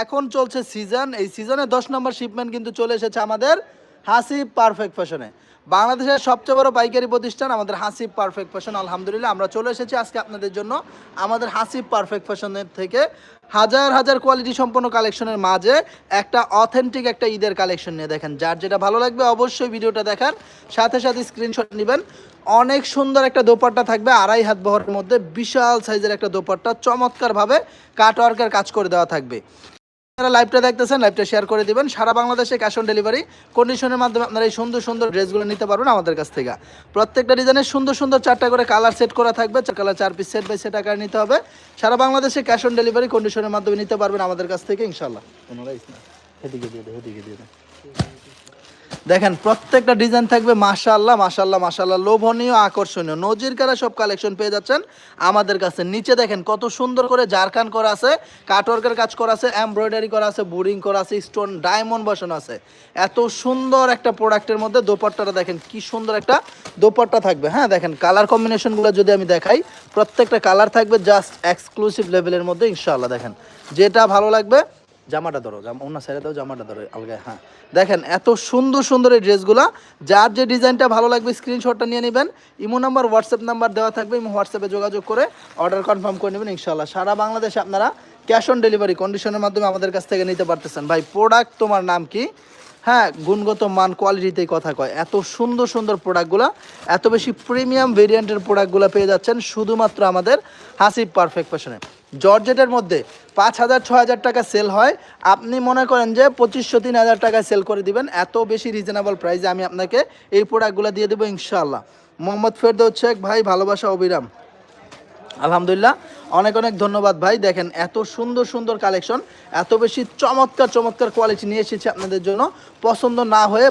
এখন চলছে সিজন এই সিজনে দশ নম্বর শিপমেন্ট কিন্তু চলে এসেছে আমাদের হাসিব পারফেক্ট ফ্যাশনে বাংলাদেশের সবচেয়ে বড় পাইকারি প্রতিষ্ঠান আমাদের হাসিব পারফেক্ট ফ্যাশন আলহামদুলিল্লাহ, আমরা চলে এসেছি আজকে আপনাদের জন্য আমাদের হাসিব পারফেক্ট ফ্যাশনের থেকে। হাজার হাজার কোয়ালিটি সম্পন্ন কালেকশনের মাঝে একটা অথেন্টিক একটা ঈদের কালেকশন নিয়ে দেখেন। যার যেটা ভালো লাগবে অবশ্যই ভিডিওটা দেখান সাথে সাথে স্ক্রিনশট নেবেন। অনেক সুন্দর একটা দোপাট্টা থাকবে, আড়াই হাত বহরের মধ্যে বিশাল সাইজের একটা দোপাট্টা। চমৎকারভাবে কাটওয়ার্কের কাজ করে দেওয়া থাকবে। যারা লাইভটা দেখতেছেন লাইভটা শেয়ার করে দিবেন। সারা বাংলাদেশে ক্যাশ অন ডেলিভারি কন্ডিশনের মাধ্যমে আপনারা এই সুন্দর সুন্দর ড্রেসগুলো নিতে পারবেন আমাদের কাছ থেকে। প্রত্যেকটা ডিজাইনের সুন্দর সুন্দর চারটা করে কালার সেট করা থাকবে কালার চার পিস সেট বাই সেট আকার নিতে হবে। সারা বাংলাদেশে ক্যাশ অন ডেলিভারি কন্ডিশনের মাধ্যমে নিতে পারবেন আমাদের কাছ থেকে ইনশাল্লাহ দিয়ে দিয়ে দেখেন, প্রত্যেকটা ডিজাইন থাকবে মাশাল্লাহ মাশাল্লাহ মাশাল্লাহ লোভনীয়, আকর্ষণীয়। নজির কারা সব কালেকশন পেয়ে যাচ্ছেন আমাদের কাছে। নিচে দেখেন, কত সুন্দর করে জারকান করা আছে কাটওয়ার্কের কাজ করা আছে এমব্রয়ডারি করা আছে বোরিং করা আছে স্টোন ডায়মন্ড বসানো আছে। এত সুন্দর একটা প্রোডাক্টের মধ্যে দোপাট্টাটা দেখেন, কি সুন্দর একটা দোপাট্টা থাকবে। হ্যাঁ দেখেন কালার কম্বিনেশনগুলো যদি আমি দেখাই, প্রত্যেকটা কালার থাকবে জাস্ট এক্সক্লুসিভ লেভেলের মধ্যে ইনশাল্লাহ দেখেন, যেটা ভালো লাগবে জামাটা ধরো অন্য সাইডে দাও, জামাটা ধরো আলগায় হ্যাঁ। দেখেন, এত সুন্দর সুন্দর এই ড্রেসগুলো। যার যে ডিজাইনটা ভালো লাগবে স্ক্রিনশটটা নিয়ে নেবেন। ইমো নাম্বার হোয়াটসঅ্যাপ নাম্বার দেওয়া থাকবে, ইমো হোয়াটসঅ্যাপে যোগাযোগ করে অর্ডার কনফার্ম করে নেবেন ইনশাল্লাহ সারা বাংলাদেশে আপনারা ক্যাশ অন ডেলিভারি কন্ডিশনের মাধ্যমে আমাদের কাছ থেকে নিতে পারতেছেন। ভাই প্রোডাক্ট তোমার নাম কি? হ্যাঁ গুণগত মান কোয়ালিটিতেই কথা কয়। এত সুন্দর সুন্দর প্রোডাক্টগুলো এত বেশি প্রিমিয়াম ভেরিয়েন্টের প্রোডাক্টগুলো পেয়ে যাচ্ছেন, শুধুমাত্র আমাদের হাসিব পারফেক্ট ফ্যাশনে জর্জেটের মধ্যে পাঁচ হাজার ছ হাজার টাকা সেল হয়। আপনি মনে করেন যে পঁচিশশো, তিন হাজার টাকায় সেল করে দিবেন। এত বেশি রিজনেবল প্রাইসে আমি আপনাকে এই প্রোডাক্টগুলো দিয়ে দেবো ইনশাআল্লাহ। মোহাম্মদ ফেরদৌস শেখ, ভাই, ভালোবাসা, অবিরাম। আলহামদুলিল্লাহ, অনেক অনেক ধন্যবাদ ভাই। দেখেন, এত সুন্দর সুন্দর কালেকশন এত বেশি চমৎকার চমৎকার কোয়ালিটি নিয়ে এসেছি আপনাদের জন্য। পছন্দ না হয়ে